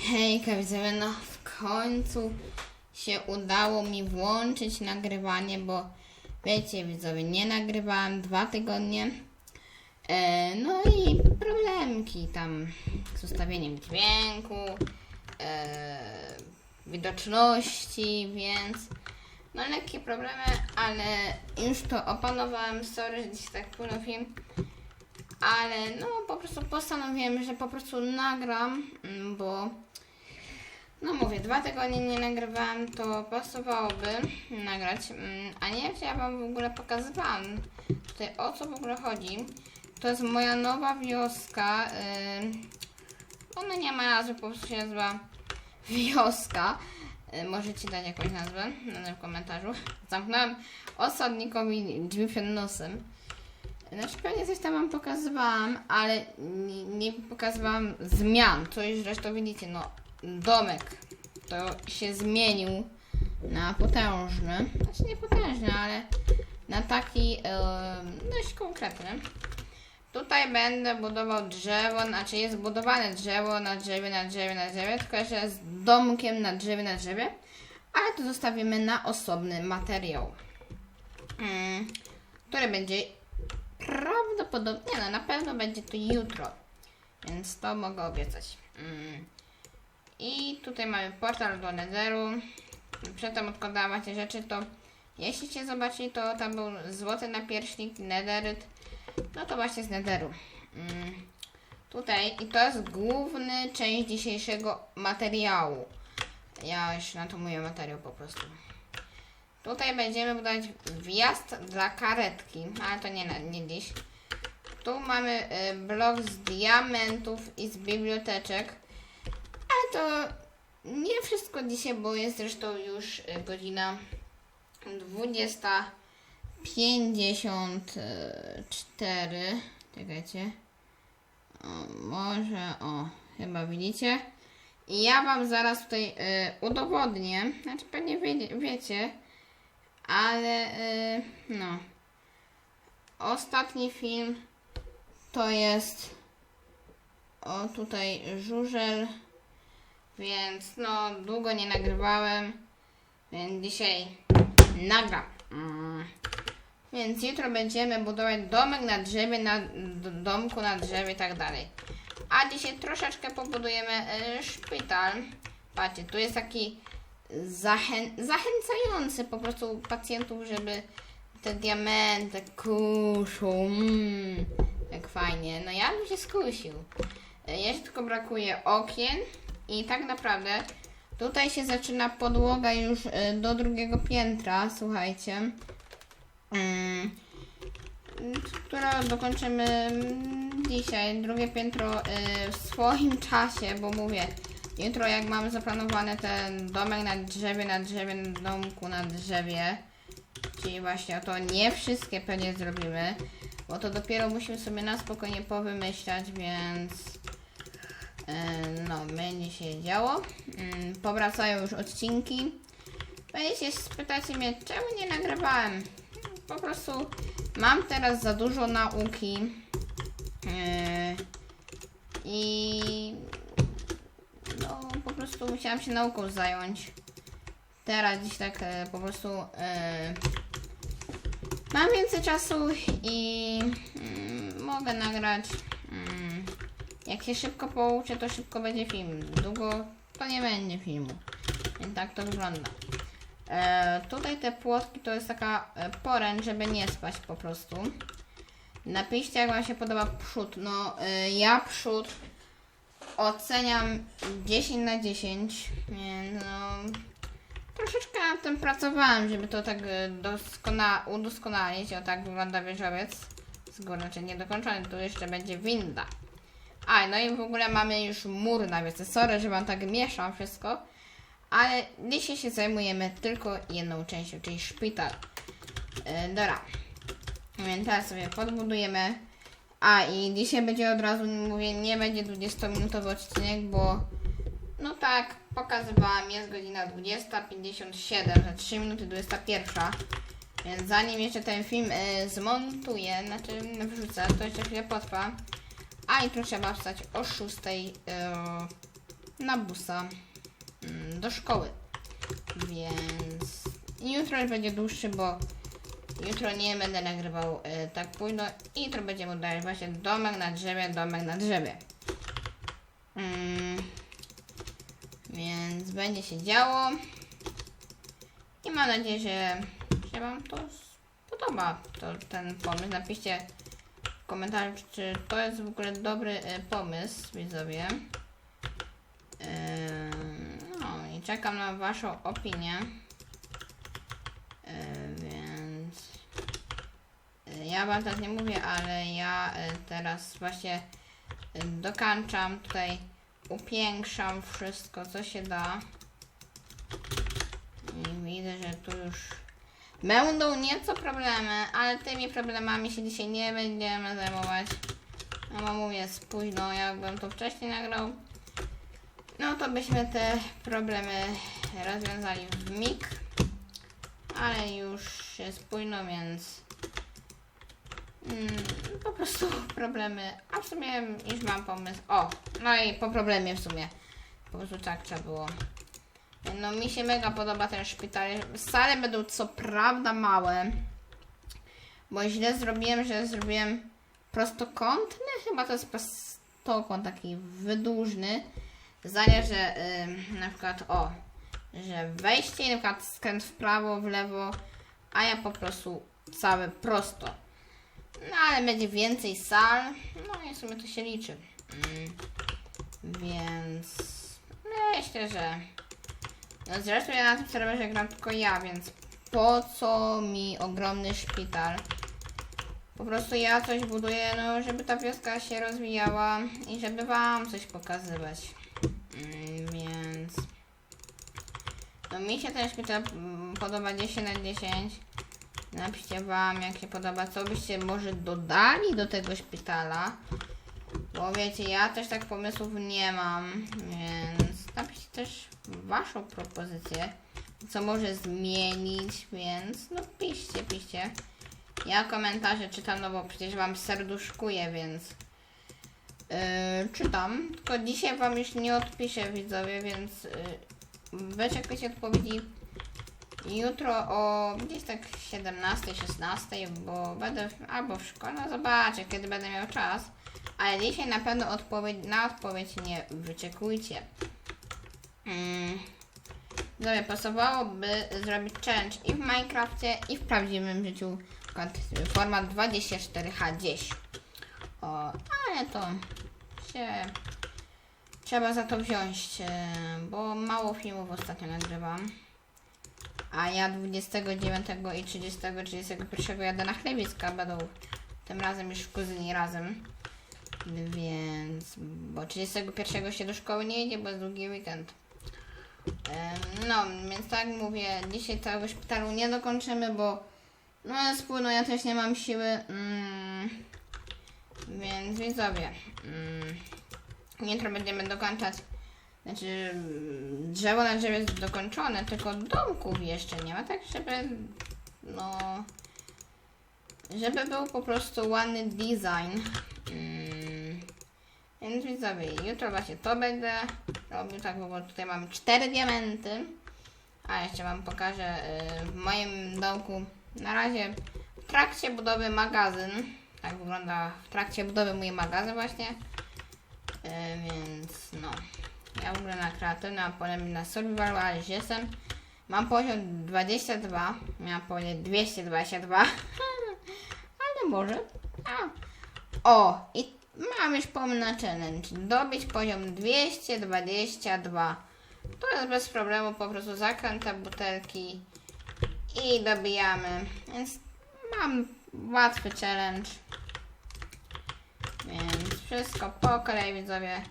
Hejka, widzowie, no w końcu się udało mi włączyć nagrywanie, bo wiecie, widzowie, nie nagrywałam dwa tygodnie. E, no i problemki tam z ustawieniem dźwięku, e, widoczności, więc no lekkie problemy, ale już to opanowałem, sorry, że dziś tak płynął film. Ale no po prostu postanowiłem, że po prostu nagram, bo no mówię, dwa tygodnie nie nagrywałam, to pasowałoby nagrać, mm, a nie wiem, czy ja wam w ogóle pokazywałam tutaj o co w ogóle chodzi. To jest moja nowa wioska, yy, ona nie ma nazwy, po prostu się nazywa wioska. Yy, Możecie dać jakąś nazwę na w komentarzu. Zamknąłem osadnikowi drzwi przed nosem. Znaczy pewnie coś tam wam pokazywałam, ale nie, nie pokazywałam zmian. Już zresztą widzicie, no domek to się zmienił na potężny. Znaczy nie potężny, ale na taki e, dość konkretny. Tutaj będę budował drzewo, znaczy jest budowane drzewo na drzewie, na drzewie, na drzewie, tylko że z domkiem na drzewie, na drzewie, ale to zostawimy na osobny materiał, mm, który będzie prawdopodobnie, no na pewno będzie to jutro, więc to mogę obiecać. Mm. I tutaj mamy portal do Netheru. Przedtem odkładałam macie rzeczy, to jeśli cię zobaczyli, to tam był złoty napierśnik, Netheryt, no to właśnie z Netheru. Mm. Tutaj, i to jest główny część dzisiejszego materiału. Ja już na to mówię materiał po prostu. Tutaj będziemy budować wjazd dla karetki, ale to nie, na, nie dziś. Tu mamy y, blok z diamentów i z biblioteczek. To nie wszystko dzisiaj, bo jest zresztą już y, godzina 20.54. Czekajcie. O, może, o, chyba widzicie. I ja Wam zaraz tutaj y, udowodnię, znaczy pewnie wie, wiecie, ale y, no. Ostatni film to jest o tutaj żużel, więc no długo nie nagrywałem, więc dzisiaj nagram. Mm. Więc jutro będziemy budować domek na drzewie, na domku na drzewie i tak dalej. A dzisiaj troszeczkę pobudujemy e, szpital. Patrzcie, tu jest taki zachę zachęcający po prostu pacjentów, żeby te diamenty kuszą. Mm, jak fajnie. No ja bym się skusił. E, Jeszcze tylko brakuje okien i tak naprawdę tutaj się zaczyna podłoga już e, do drugiego piętra, słuchajcie. Mm, które dokończymy mm, dzisiaj. Drugie piętro y, w swoim czasie, bo mówię, jutro jak mamy zaplanowany ten domek na drzewie, na drzewie, na domku na drzewie, czyli właśnie to nie wszystkie pewnie zrobimy, bo to dopiero musimy sobie na spokojnie powymyślać, więc y, no, będzie się działo. Mm, Powracają już odcinki. Będziecie spytacie mnie, czemu nie nagrywałem? Po prostu mam teraz za dużo nauki. Yy, I no po prostu musiałam się nauką zająć. Teraz dziś tak e, po prostu e, mam więcej czasu i mm, mogę nagrać. Jak się szybko pouczę, to szybko będzie film. Długo to nie będzie filmu. Więc tak to wygląda. E, tutaj te płotki to jest taka e, poręcz, żeby nie spać po prostu. Napiszcie, jak Wam się podoba przód. No, e, ja przód oceniam 10 na 10. Nie, no, troszeczkę nad tym pracowałam, żeby to tak e, doskona udoskonalić. O, tak wygląda wieżowiec. Z góry, znaczy niedokończony, tu jeszcze będzie winda. A, no i w ogóle mamy już mur na wiece. Sorry, że Wam tak mieszam wszystko. Ale dzisiaj się zajmujemy tylko jedną częścią, czyli szpital. Yy, dobra. Więc teraz sobie podbudujemy. A i dzisiaj będzie od razu, mówię, nie będzie 20-minutowy odcinek, bo no tak, pokazywałam, jest godzina 20.57, za 3 minuty 21. Więc zanim jeszcze ten film y, zmontuję, znaczy wrzucę, to jeszcze chwilę potrwa. A jutro trzeba wstać o 6. Yy, na busa mm, do szkoły. Więc jutro już będzie dłuższy, bo jutro nie będę nagrywał e, tak późno i jutro będziemy udawać właśnie domek na drzewie, domek na drzewie. Mm, więc będzie się działo. I mam nadzieję, że się Wam to spodoba, to, ten pomysł. Napiszcie w komentarzu, czy to jest w ogóle dobry e, pomysł, widzowie. Ym, No i czekam na Waszą opinię. Yy, Więc ja Wam tak nie mówię, ale ja teraz właśnie dokańczam tutaj, upiększam wszystko, co się da. I widzę, że tu już będą nieco problemy, ale tymi problemami się dzisiaj nie będziemy zajmować. No bo mówię, późno, jakbym to wcześniej nagrał, no to byśmy te problemy rozwiązali w mig. Ale już jest późno, więc mm, po prostu problemy. A w sumie już mam pomysł. O, no i po problemie w sumie. Po prostu tak trzeba było. No mi się mega podoba ten szpital. Sale będą co prawda małe. Bo źle zrobiłem, że zrobiłem prostokątny. Chyba to jest prostokąt taki wydłużny. Zdanie, że ym, na przykład o, że wejście i na przykład skręt w prawo, w lewo, a ja po prostu całe prosto. No ale będzie więcej sal, no i w sumie to się liczy. Mm, więc myślę, że zresztą ja na tym serwerze gram tylko ja, więc po co mi ogromny szpital? Po prostu ja coś buduję, no żeby ta wioska się rozwijała i żeby wam coś pokazywać. Mm, więc no mi się ten szpital mm, podoba 10 na 10. Napiszcie wam jak się podoba, co byście może dodali do tego szpitala. Bo wiecie, ja też tak pomysłów nie mam, więc też waszą propozycję, co może zmienić, więc no piszcie, piszcie. Ja komentarze czytam, no bo przecież wam serduszkuję, więc yy, czytam. Tylko dzisiaj wam już nie odpiszę widzowie, więc yy, wyczekujcie odpowiedzi jutro o gdzieś tak 17, 16, bo będę albo w szkole, no zobaczę kiedy będę miał czas. Ale dzisiaj na pewno odpowiedź, na odpowiedź nie wyczekujcie. Mm. Dobra, pasowałoby zrobić challenge i w Minecrafcie, i w prawdziwym życiu. Format 24H gdzieś. O, ale to się trzeba za to wziąć, e, bo mało filmów ostatnio nagrywam. A ja 29 i 30, 31 jadę na chlebiska, będą tym razem już w kuzyni razem. Więc, bo 31 się do szkoły nie idzie, bo jest długi weekend. No, więc tak mówię, dzisiaj całego szpitalu nie dokończymy, bo no jest późno, ja też nie mam siły. Mm, więc widzowie, mm, jutro będziemy dokończać. Znaczy, drzewo na drzewie jest dokończone, tylko domków jeszcze nie ma, tak żeby, no, żeby był po prostu ładny design. Więc widzowie, jutro właśnie to będę robił tak, bo tutaj mam cztery diamenty. A jeszcze wam pokażę y, w moim domku na razie w trakcie budowy magazyn. Tak wygląda w trakcie budowy mój magazyn właśnie. Y, więc no. Ja w ogóle na kreatywne, a potem na survival, ale już jestem. Mam poziom 22, miałam poziom 222. ale może. A. O, i mam już pomysł na challenge. Dobić poziom 222. To jest bez problemu, po prostu zakręta butelki i dobijamy. Więc mam łatwy challenge. Więc wszystko po kolei widzowie.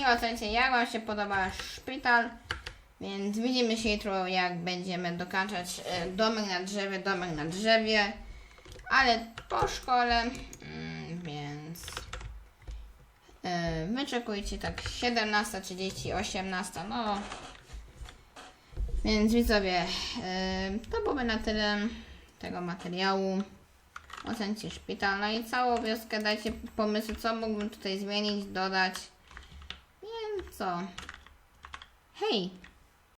I ocencie jak Wam się podoba szpital. Więc widzimy się jutro jak będziemy dokończać e, domek na drzewie, domek na drzewie. Ale po szkole, mm, wyczekujcie tak 17.30, 18, no więc widzowie, yy, to byłoby na tyle tego materiału. Ocencie szpital, no i całą wioskę dajcie pomysły, co mógłbym tutaj zmienić, dodać. Więc co? Hej,